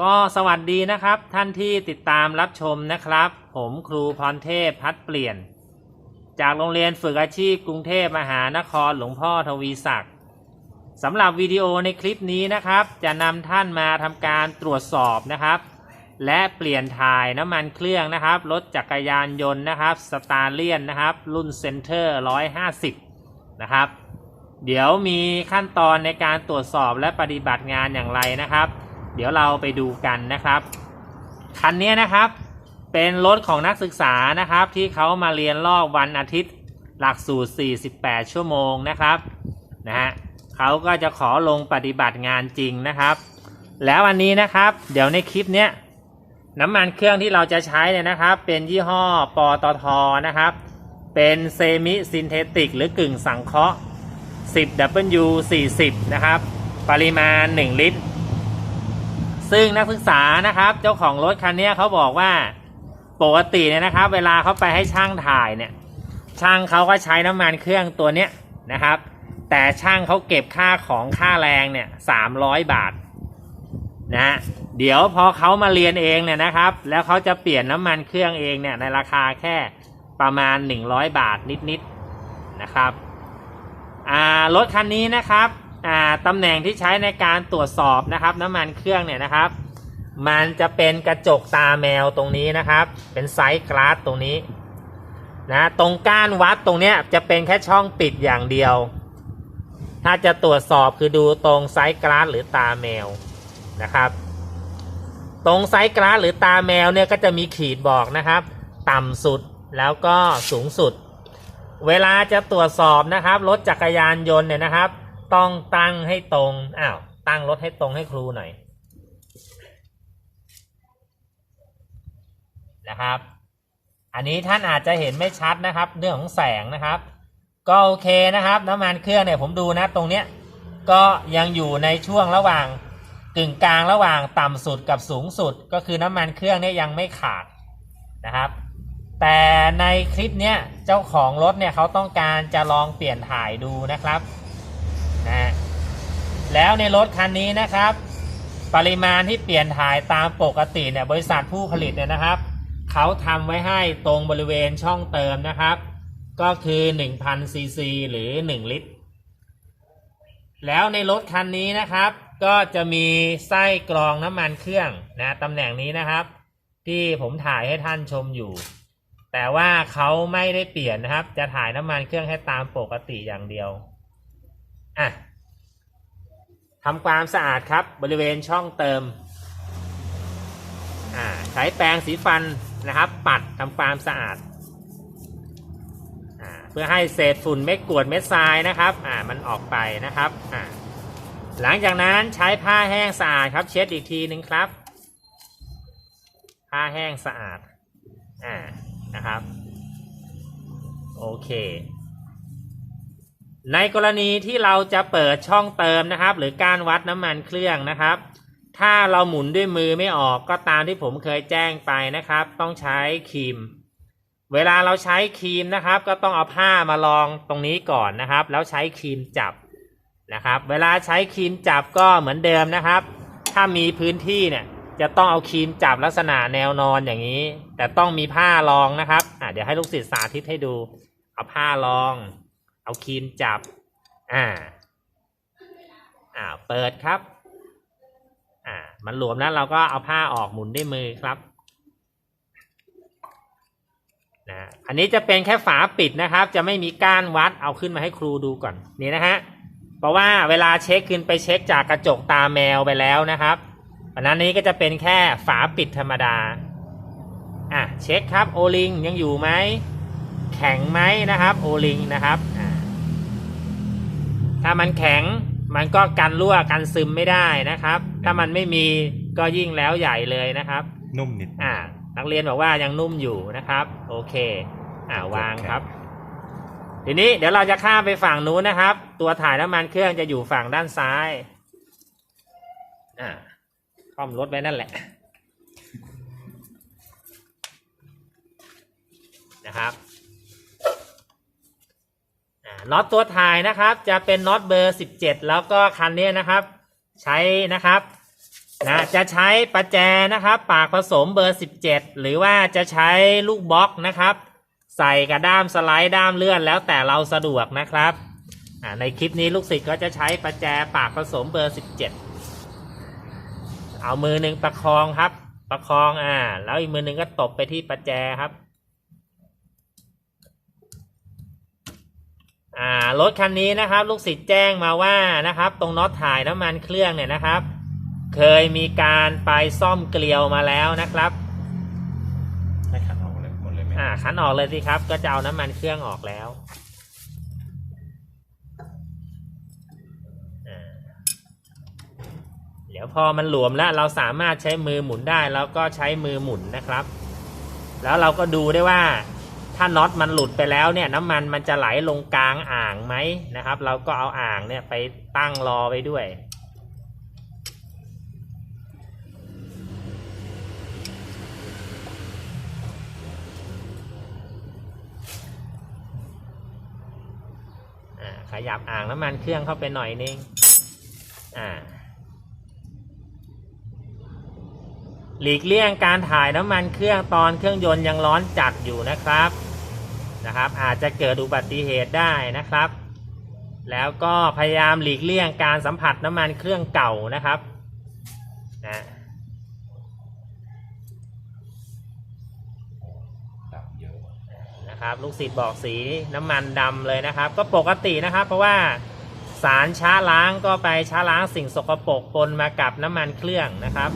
ก็สวัสดีนะครับ ท่านที่ติดตามรับชมนะครับ ผมครูพรเทพพัดเปลี่ยน จากโรงเรียนฝึกอาชีพกรุงเทพมหานครหลวงพ่อทวีศักดิ์สำหรับวิดีโอในคลิปนี้นะครับ จะนำท่านมาทำการตรวจสอบนะครับ และเปลี่ยนถ่ายน้ำมันเครื่องนะครับรถจักรยานยนต์นะครับสตาร์เลียนนะครับ รุ่นเซนเตอร์150 นะครับ เดี๋ยวมีขั้นตอนในการตรวจสอบและปฏิบัติงานอย่างไรนะครับ ดี๋ยวเราไปดูกันนะครับ คันนี้นะครับ เป็นรถของนักศึกษานะครับ ที่เขามาเรียนรอบวันอาทิตย์หลักสูตร 48 ชั่วโมงนะครับนะฮะเขาก็จะขอลงปฏิบัติงานจริงนะครับ แล้ววันนี้นะครับ เดี๋ยวในคลิปเนี้ยน้ำมันเครื่องที่เราจะใช้เนี่ยนะครับ เป็นยี่ห้อปตทนะครับ เป็นเซมิซินเทติกหรือกึ่งสังเคราะห์ 10W 40 นะครับ ปริมาณ 1 ลิตร ซึ่งนักศึกษานะครับเจ้าของรถคันนี้เขาบอกว่าปกติเนี่ยนะครับ เวลาเขาไปให้ช่างถ่ายเนี่ยช่างเขาก็ใช้น้ำมันเครื่องตัวเนี้ยนะครับ แต่ช่างเขาเก็บค่าของค่าแรงเนี่ยสามร้อยบาทนะเดี๋ยวพอเขามาเรียนเองเนี่ยนะครับ แล้วเขาจะเปลี่ยนน้ำมันเครื่องเองเนี่ยในราคาแค่ประมาณ 100 บาทนิดๆนะครับอ่ารถคันนี้นะครับ ตำแหน่งที่ใช้ในการตรวจสอบนะครับ น้ำมันเครื่องเนี่ยนะครับ มันจะเป็นกระจกตาแมวตรงนี้นะครับ เป็นไซส์กลาสตรงนี้นะตรงก้านวัดตรงเนี้ยจะเป็นแค่ช่องปิดอย่างเดียว ถ้าจะตรวจสอบคือดูตรงไซส์กลาสหรือตาแมวนะครับ ตรงไซส์กลาสหรือตาแมวเนี่ยก็จะมีขีดบอกนะครับ ต่ำสุดแล้วก็สูงสุด เวลาจะตรวจสอบนะครับรถจักรยานยนต์เนี่ยนะครับ ต้องตั้งให้ตรง อ้าว ตั้งรถให้ตรงให้ครูหน่อย นะครับ อันนี้ท่านอาจจะเห็นไม่ชัดนะครับ เรื่องของแสงนะครับ ก็โอเคนะครับ น้ำมันเครื่องเนี่ยผมดูนะตรงเนี้ย ก็ยังอยู่ในช่วงระหว่างกึ่งกลางระหว่างต่ำสุดกับสูงสุด ก็คือน้ำมันเครื่องเนี่ยยังไม่ขาดนะครับ แต่ในคลิปเนี้ยเจ้าของรถเนี่ยเขาต้องการจะลองเปลี่ยนถ่ายดูนะครับ แล้วในรถคันนี้นะครับ ปริมาณที่เปลี่ยนถ่ายตามปกติเนี่ยบริษัทผู้ผลิตเนี่ยนะครับเขาทำไว้ให้ตรงบริเวณช่องเติมนะครับ ก็คือ1,000ซีซีหรือ 1 ลิตร แล้วในรถคันนี้นะครับ ก็จะมีไส้กรองน้ำมันเครื่องนะตำแหน่งนี้นะครับ ที่ผมถ่ายให้ท่านชมอยู่ แต่ว่าเขาไม่ได้เปลี่ยนนะครับ จะถ่ายน้ำมันเครื่องให้ตามปกติอย่างเดียวอะ ทำความสะอาดครับบริเวณช่องเติมใช้แปรงสีฟันนะครับ ปัดทำความสะอาดเพื่อให้เศษฝุ่นเม็ดกรวดเม็ดทรายนะครับอ่ามันออกไปนะครับอ่าหลังจากนั้นใช้ผ้าแห้งสะอาดครับ เช็ดอีกทีหนึ่งครับ ผ้าแห้งสะอาดอ่านะครับ โอเค ในกรณีที่เราจะเปิดช่องเติมนะครับ หรือการวัดน้ำมันเครื่องนะครับ ถ้าเราหมุนด้วยมือไม่ออกก็ตามที่ผมเคยแจ้งไปนะครับ ต้องใช้ครีม เวลาเราใช้ครีมนะครับ ก็ต้องเอาผ้ามารองตรงนี้ก่อนนะครับ แล้วใช้ครีมจับนะครับ เวลาใช้ครีมจับก็เหมือนเดิมนะครับ ถ้ามีพื้นที่เนี่ยจะต้องเอาครีมจับลักษณะแนวนอนอย่างนี้ แต่ต้องมีผ้ารองนะครับอะเดี๋ยวให้ลูกศิษย์สาธิตให้ดู เอาผ้ารอง เอาครีมจับ อ่า อ่า เปิดครับ อ่า มันหลวมแล้วเราก็เอาผ้าออกหมุนด้วยมือครับ นะ อันนี้จะเป็นแค่ฝาปิดนะครับ จะไม่มีก้านวัด เอาขึ้นมาให้ครูดูก่อน นี่นะฮะ เพราะว่าเวลาเช็คขึ้นไปเช็คจากกระจกตาแมวไปแล้วนะครับอันนั้นนี้ก็จะเป็นแค่ฝาปิดธรรมดา อะเช็คครับโอลิงยังอยู่ไหมแข็งไหมนะครับโอลิงนะครับ ถ้ามันแข็งมันก็กันรั่วกันซึมไม่ได้นะครับ ถ้ามันไม่มีก็ยิ่งแล้วใหญ่เลยนะครับ นุ่มนิดอ่า นักเรียนบอกว่ายังนุ่มอยู่นะครับ โอเค อ่าวางครับ ทีนี้เดี๋ยวเราจะข้ามไปฝั่งนู้นนะครับ ตัวถ่ายน้ำมันเครื่องจะอยู่ฝั่งด้านซ้าย อ่าค่อมรถไว้นั่นแหละ นะครับอ่า น็อตตัวถ่ายนะครับ จะเป็นน็อตเบอร์ 17 แล้วก็คันนี้นะครับ ใช้นะครับนะจะใช้ประแจนะครับ ปากผสมเบอร์ 17 หรือว่าจะใช้ลูกบล็อกนะครับ ใส่กับด้ามสไลด์ด้ามเลื่อนแล้วแต่เราสะดวกนะครับในคลิปนี้ลูกศิษย์ก็จะใช้ประแจปากผสมเบอร์ 17 เอามือหนึ่งประคองครับ ประคองอ่า แล้วอีกมือหนึ่งก็ตบไปที่ประแจครับ อ่ารถคันนี้นะครับ ลูกศิษย์แจ้งมาว่านะครับ ตรงน็อตถ่ายน้ำมันเครื่องเนี่ยนะครับ เคยมีการไปซ่อมเกลียวมาแล้วนะครับให้ขันออกเลยหมดเลยไหมอ่าขันออกเลยสิครับ ก็จะเอาน้ำมันเครื่องออกแล้วอ่าเดี๋ยวพอมันหลวมแล้วเราสามารถใช้มือหมุนได้ แล้วก็ใช้มือหมุนนะครับ แล้วเราก็ดูได้ว่า ถ้าน็อตมันหลุดไปแล้วเนี่ยน้ำมันมันจะไหลลงกลางอ่างไหมนะครับ เราก็เอาอ่างเนี่ยไปตั้งรอไว้ด้วยขยับอ่างน้ำมันเครื่องเข้าไปหน่อยนึง อ่า หลีกเลี่ยงการถ่ายน้ำมันเครื่องตอนเครื่องยนต์ยังร้อนจัดอยู่นะครับ นะครับ อาจจะเกิดอุบัติเหตุได้นะครับ แล้วก็พยายามหลีกเลี่ยงการสัมผัสน้ำมันเครื่องเก่านะครับนะนะครับลูกศิษย์บอกสีน้ำมันดำเลยนะครับ ก็ปกตินะครับ เพราะว่าสารช้าล้างก็ไปช้าล้างสิ่งสกปรกปนมากับน้ำมันเครื่องนะครับ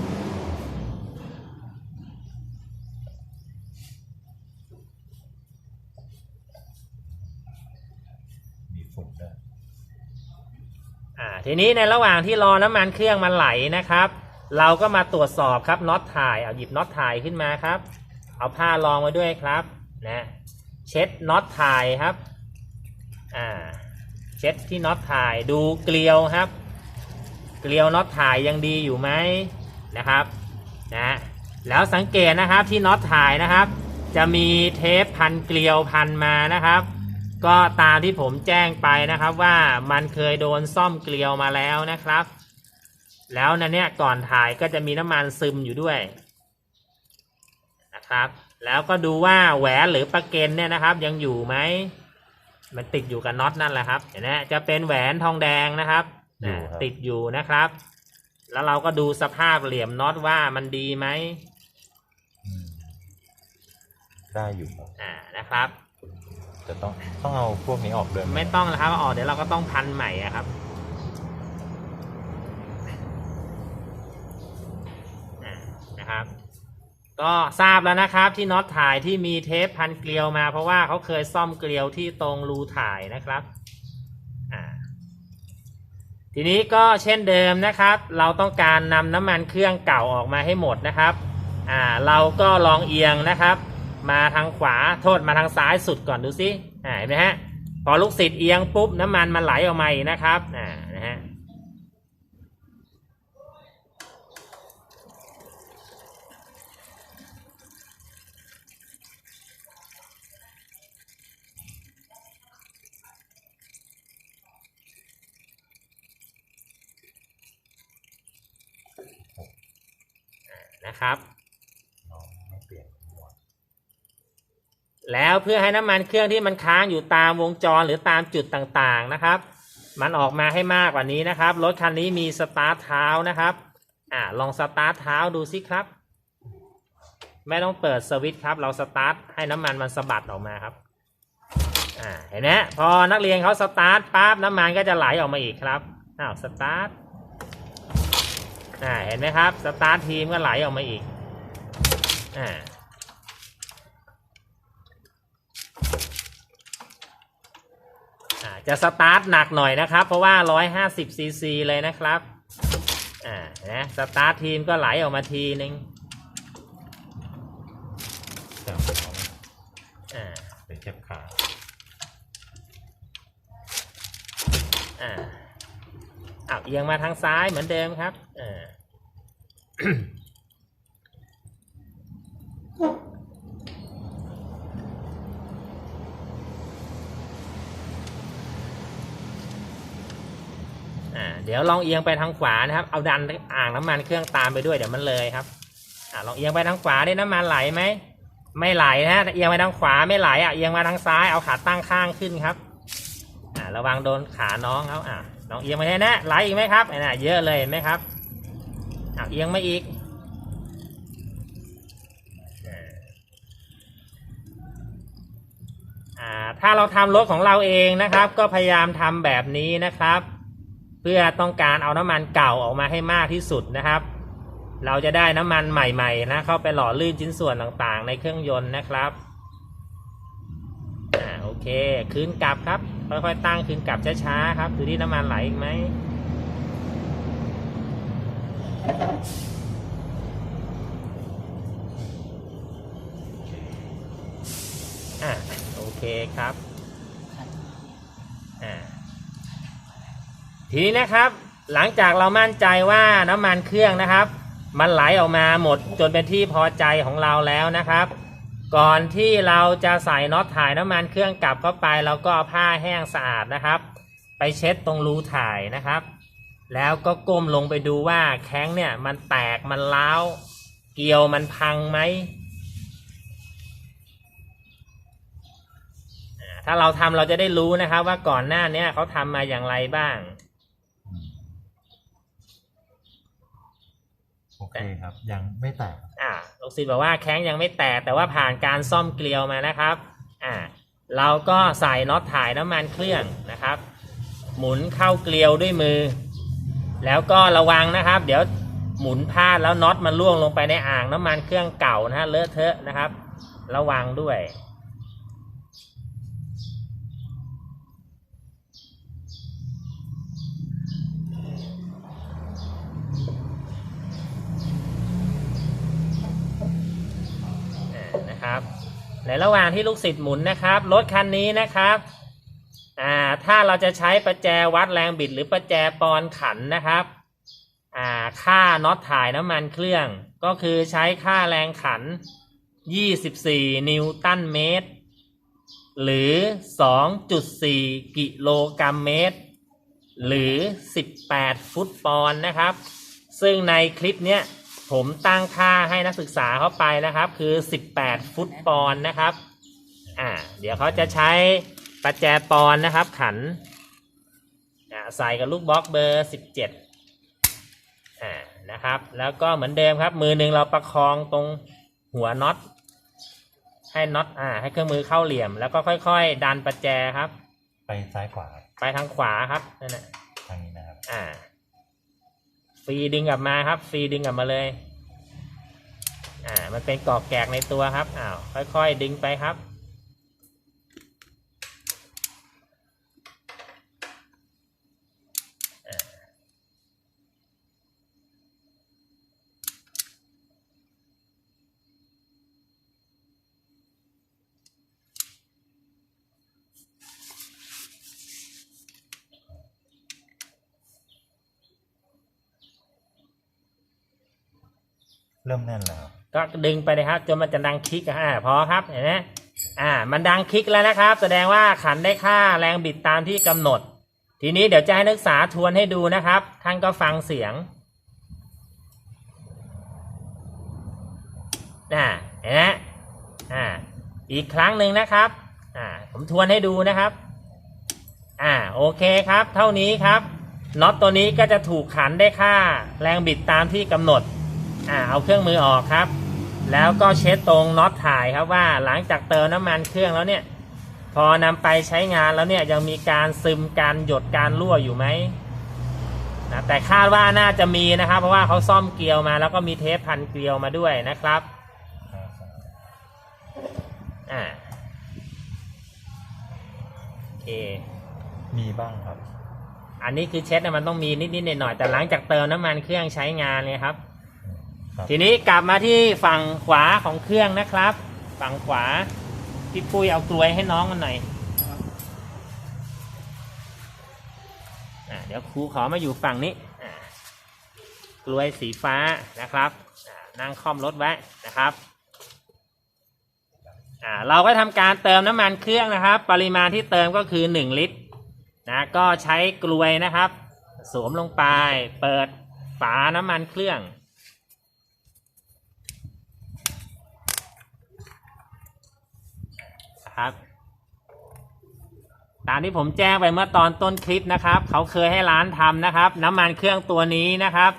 มีฝุ่นด้วย อ่า ทีนี้ในระหว่างที่รอน้ำมันเครื่องมันไหลนะครับ เราก็มาตรวจสอบครับน็อตถ่ายเอาหยิบน็อตถ่ายขึ้นมาครับ เอาผ้ารองไว้ด้วยครับนะเช็ดน็อตถ่ายครับอ่าเช็ดที่น็อตถ่ายดูเกลียวครับ เกลียวน็อตถ่ายยังดีอยู่ไหมนะครับนะแล้วสังเกตนะครับที่น็อตถ่ายนะครับ จะมีเทปพันเกลียวพันมานะครับ ก็ตามที่ผมแจ้งไปนะครับว่ามันเคยโดนซ่อมเกลียวมาแล้วนะครับ แล้วนั่นเนี่ยก่อนถ่ายก็จะมีน้ำมันซึมอยู่ด้วยนะครับ แล้วก็ดูว่าแหวนหรือประเก็นเนี่ยนะครับ ยังอยู่ไหมมันติดอยู่กับน็อตนั่นแหละครับเห็นไหมจะเป็นแหวนทองแดงนะครับอ่าติดอยู่นะครับ แล้วเราก็ดูสภาพเหลี่ยมน็อตว่ามันดีไหม อืมได้อยู่ครับ อ่านะครับ จะต้องต้องเอาพวกนี้ออกด้วยหไม่ต้องนะครับออกเดี๋ยวเราก็ต้องพันใหม่อะครับ นะครับ ก็ทราบแล้วนะครับที่น็อตถ่ายที่มีเทปพันเกลียวมา เพราะว่าเขาเคยซ่อมเกลียวที่ตรงรูถ่ายนะครับอ่าทีนี้ก็เช่นเดิมนะครับ เราต้องการนำน้ำมันเครื่องเก่าออกมาให้หมดนะครับอ่าเราก็ลองเอียงนะครับ มาทางขวาโทษมาทางซ้ายสุดก่อนดูสิอ่าเห็นไหมฮะพอลูกศิษย์เอียงปุ๊บน้ำมันมันไหลออกมาอีกนะครับอ่านะฮะนะครับ น้องไม่เปลี่ยนหัว แล้วเพื่อให้น้ำมันเครื่องที่มันค้างอยู่ตามวงจรหรือตามจุดต่างๆนะครับ มันออกมาให้มากกว่านี้นะครับ รถคันนี้มีสตาร์ทเท้านะครับอ่าลองสตาร์ทเท้าดูสิครับ ไม่ต้องเปิดสวิตช์ครับ เราสตาร์ทให้น้ำมันมันสะบัดออกมาครับอ่าเห็นไหมพอนักเรียนเขาสตาร์ทปั๊บน้ำมันก็จะไหลออกมาอีกครับอ้าวสตาร์ทอ่าเห็นไหมครับสตาร์ททีมก็ไหลออกมาอีกอ่า อ่า จะสตาร์ทหนักหน่อยนะครับ เพราะว่า 150ซีซีเลยนะครับ อ่า นะ สตาร์ททีมก็ไหลออกมาทีนึงแต่เอาอ่าไปเทียบขาอ่าอ้าวเอียงมาทางซ้ายเหมือนเดิมครับอ่า เดี๋ยวลองเอียงไปทางขวานะครับ เอาดันอ่างน้ำมันเครื่องตามไปด้วยเดี๋ยวมันเลยครับอ่าลองเอียงไปทางขวาได้น้ำมันไหลไหมไม่ไหลนะฮะเอียงไปทางขวาไม่ไหลอะเอียงมาทางซ้ายเอาขาตั้งข้างขึ้นครับอ่าระวังโดนขาน้องเขาอ่าลองเอียงไปได้นะไหลอีกไหมครับอ่าเยอะเลยเห็นไหมครับอ่าเอียงไมาอีกอ่าถ้าเราทำรถของเราเองนะครับ ก็พยายามทำแบบนี้นะครับ เพื่อต้องการเอาน้ำมันเก่าออกมาให้มากที่สุดนะครับ เราจะได้น้ำมันใหม่ๆนะเข้าไปหล่อลื่นชิ้นส่วนต่างๆ ในเครื่องยนต์นะครับอ่าโอเคคืนกลับครับค่อยๆตั้งคืนกลับช้าๆครับดูที่น้ำมันไหลอีกไหมอ่าโอเคครับ อ่า ทีนี้นะครับ หลังจากเรามั่นใจว่าน้ำมันเครื่องนะครับ มันไหลออกมาหมดจนเป็นที่พอใจของเราแล้วนะครับ ก่อนที่เราจะใส่น็อตถ่ายน้ำมันเครื่องกลับเข้าไปเราก็เอาผ้าแห้งสะอาดนะครับ ไปเช็ดตรงรูถ่ายนะครับ แล้วก็ก้มลงไปดูว่าแข้งเนี่ยมันแตกมันร้าวเกลียวมันพังไหมถ้าเราทำเราจะได้รู้นะครับ ว่าก่อนหน้านี้เขาทำมาอย่างไรบ้าง อืม โอเคครับ ยังไม่แตก อ่าลูกศิษย์บอกว่าแข้งยังไม่แตกแต่ว่าผ่านการซ่อมเกลียวมานะครับ อ่า เราก็ใส่น็อตถ่ายน้ำมันเครื่องนะครับ หมุนเข้าเกลียวด้วยมือ แล้วก็ระวังนะครับ เดี๋ยวหมุนพลาดแล้วน็อตมันล่วงลงไปในอ่างน้ำมันเครื่องเก่านะฮะเลอะเทอะนะครับ ระวังด้วย อ่านะครับ ในระหว่างที่ลูกศิษย์หมุนนะครับรถคันนี้นะครับอ่าถ้าเราจะใช้ประแจวัดแรงบิดหรือประแจปอนขันนะครับอ่าค่าน็อตถ่ายน้ำมันเครื่อง ก็คือใช้ค่าแรงขัน 24 นิวตันเมตร หรือ 2.4 กิโลกรัมเมตร หรือ 18 ฟุตปอนนะครับ ซึ่งในคลิปเนี้ย ผมตั้งค่าให้นักศึกษาเข้าไปนะครับ คือ 18 ฟุตปอนด์นะครับ อ่า เดี๋ยวเขาจะใช้ประแจปอนด์นะครับ ขันอ่าใส่กับลูกบล็อกเบอร์ 17อ่านะครับ แล้วก็เหมือนเดิมครับ มือหนึ่งเราประคองตรงหัวน็อตให้น็อตอ่า ให้เครื่องมือเข้าเหลี่ยม แล้วก็ค่อยๆ ดันประแจครับ ไปซ้ายขวา ไปทางขวาครับนั่นแหละทางนี้นะครับ อ่า ฟีดึงกลับมาครับฟีดึงกลับมาเลย อ่า มันเป็นกรอกแกกในตัวครับ อ้าว ค่อยๆ ดึงไปครับ ริ่มแน่นแล้ว ก็ดึงไปเลยครับ จนมันจะดังคลิกอะอ่าพอครับเห็นไหมอ่า มันดังคลิกแล้วนะครับ แสดงว่าขันได้ค่าแรงบิดตามที่กำหนด ทีนี้เดี๋ยวจะให้นักศึกษาทวนให้ดูนะครับ ท่านก็ฟังเสียงอ่าเห็นไหมอ่า อีกครั้งหนึ่งนะครับ อ่า ผมทวนให้ดูนะครับ อ่า โอเคครับ เท่านี้ครับน็อตตัวนี้ก็จะถูกขันได้ค่าแรงบิดตามที่กำหนด อ่าเอาเครื่องมือออกครับ แล้วก็เช็ดตรงน็อตถ่ายครับว่าหลังจากเติมน้ำมันเครื่องแล้วเนี่ย พอนำไปใช้งานแล้วเนี่ยยังมีการซึมการหยดการรั่วอยู่ไหมนะแต่คาดว่าน่าจะมีนะครับ เพราะว่าเขาซ่อมเกลียวมา แล้วก็มีเทปพันเกลียวมาด้วยนะครับอ่าโอเคมีบ้างครับ อันนี้คือเช็ดเนี่ยมันต้องมีนิดๆหน่อยๆแต่หลังจากเติมน้ำมันเครื่องใช้งานเนี่ยครับ ครับทีนี้กลับมาที่ฝั่งขวาของเครื่องนะครับ ฝั่งขวาพี่ปุ้ยเอากลวยให้น้องกันหน่อยอ่าเดี๋ยวครูขอมาอยู่ฝั่งนี้อ่ากลวยสีฟ้านะครับอ่านั่งค่อมรถไว้นะครับอ่าเราก็ทำการเติมน้ำมันเครื่องนะครับ ปริมาณที่เติมก็คือ 1 ลิตรนะก็ใช้กลวยนะครับ สวมลงไปเปิดฝาน้ำมันเครื่อง ครับ ตามที่ผมแจ้งไปเมื่อตอนต้นคลิปนะครับ เขาเคยให้ร้านทำนะครับ น้ำมันเครื่องตัวนี้นะครับ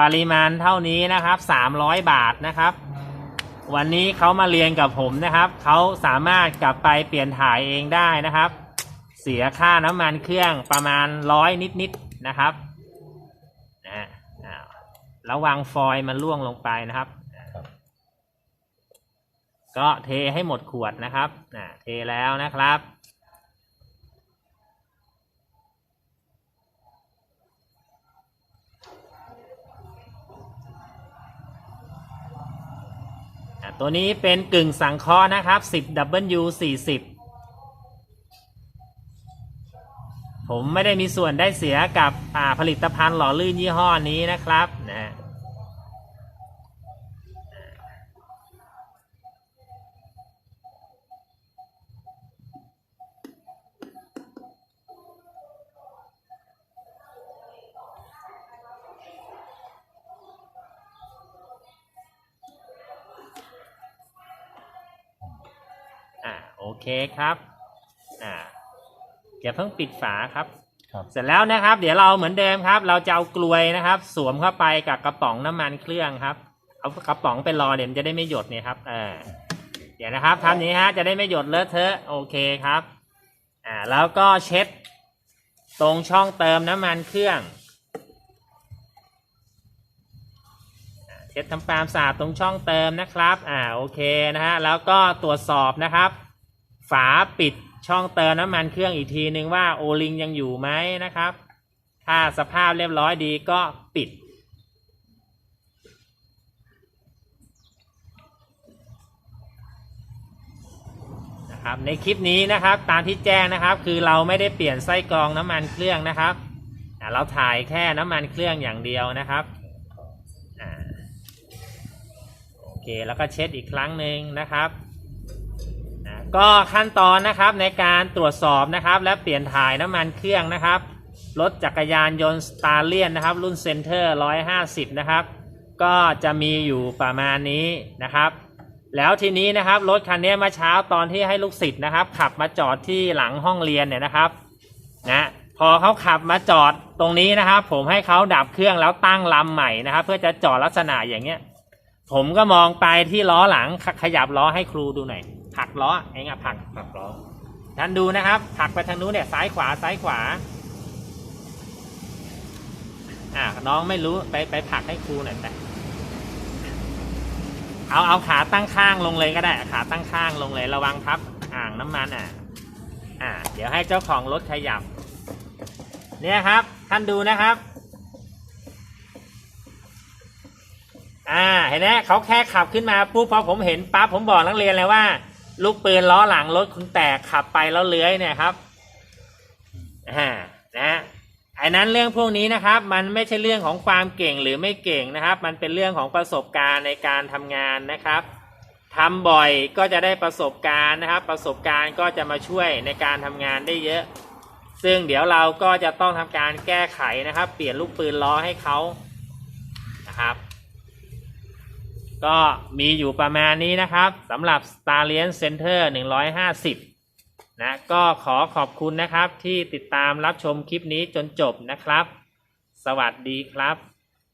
ปริมาณเท่านี้นะครับสามร้อยบาทนะครับ วันนี้เขามาเรียนกับผมนะครับ เขาสามารถกลับไปเปลี่ยนถ่ายเองได้นะครับ เสียค่าน้ำมันเครื่องประมาณร้อยนิดๆนะครับนะระวังฟอยล์มันล่วงลงไปนะครับ ก็เทให้หมดขวดนะครับอ่าเทแล้วนะครับ ตัวนี้เป็นกึ่งสังเคราะห์นะครับ 10W 40 ผมไม่ได้มีส่วนได้เสียกับผลิตภัณฑ์หล่อลื่นยี่ห้อนี้นะครับนะ เคครับอ่าอย่าเพิ่งปิดฝาครับ ครับ เสร็จแล้วนะครับ เดี๋ยวเราเหมือนเดิมครับ เราจะเอากลวยนะครับ สวมเข้าไปกับกระป๋องน้ำมันเครื่องครับ เอากระป๋องไปรอเดี๋ยวมันจะได้ไม่หยดเนี่ยครับเออเดี๋ยวนะครับทำอย่างนี้ฮะจะได้ไม่หยดเลอะเทอะโอเคครับอ่าแล้วก็เช็ด ตรงช่องเติมน้ำมันเครื่องอ่าเช็ดทำความสะอาดตรงช่องเติมนะครับ อ่า โอเคนะฮะ แล้วก็ตรวจสอบนะครับ ฝาปิดช่องเติมน้ำมันเครื่องอีกทีนึงว่าโอลิงยังอยู่ไหมนะครับ ถ้าสภาพเรียบร้อยดีก็ปิด นะครับ ในคลิปนี้นะครับตามที่แจ้งนะครับ คือเราไม่ได้เปลี่ยนไส้กรองน้ำมันเครื่องนะครับ เราถ่ายแค่น้ำมันเครื่องอย่างเดียวนะครับโอเคแล้วก็เช็ดอีกครั้งหนึ่งนะครับ ก็ขั้นตอนนะครับในการตรวจสอบนะครับ และเปลี่ยนถ่ายน้ำมันเครื่องนะครับรถจักรยานยนต์สตาร์เลียนนะครับ รุ่นเซนเตอร์150 นะครับ ก็จะมีอยู่ประมาณนี้นะครับ แล้วทีนี้นะครับรถคันนี้เมาเช้าตอนที่ให้ลูกศิษย์นะครับ ขับมาจอดที่หลังห้องเรียนเนี่ยนะครับนะพอเขาขับมาจอดตรงนี้นะครับ ผมให้เขาดับเครื่องแล้วตั้งลำใหม่นะครับ เพื่อจะจอดลักษณะอย่างเงี้ย ผมก็มองไปที่ล้อหลังขยับล้อให้ครูดูหน่อย ผลักล้อเองอะผลักผลักล้อท่านดูนะครับผลักไปทางนู้นเนี่ยซ้ายขวาซ้ายขวาอ่าน้องไม่รู้ไปไปผลักให้ครูหน่อยแต่เอาเอาขาตั้งข้างลงเลยก็ได้ ขาตั้งข้างลงเลยระวังพับอ่างน้ำมันอะ อ่า เดี๋ยวให้เจ้าของรถขยับ เนี่ยครับ ท่านดูนะครับ อ่า เห็นไหมเขาแค่ขับขึ้นมาปุ๊บพอผมเห็นปั๊บผมบอกนักเรียนเลยว่า ลูกปืนล้อหลังรถคุณแตกขับไปแล้วเลื้อยเนี่ยครับอ่านะไอ้นั้นเรื่องพวกนี้นะครับ มันไม่ใช่เรื่องของความเก่งหรือไม่เก่งนะครับ มันเป็นเรื่องของประสบการณ์ในการทำงานนะครับทำบ่อยก็จะได้ประสบการณ์นะครับ ประสบการณ์ก็จะมาช่วยในการทำงานได้เยอะ ซึ่งเดี๋ยวเราก็จะต้องทำการแก้ไขนะครับ เปลี่ยนลูกปืนล้อให้เขานะครับ ก็มีอยู่ประมาณนี้นะครับสำหรับ s t a r l i o n Center 150 นะ ก็ขอขอบคุณนะครับที่ติดตามรับชมคลิปนี้จนจบนะครับ สวัสดีครับ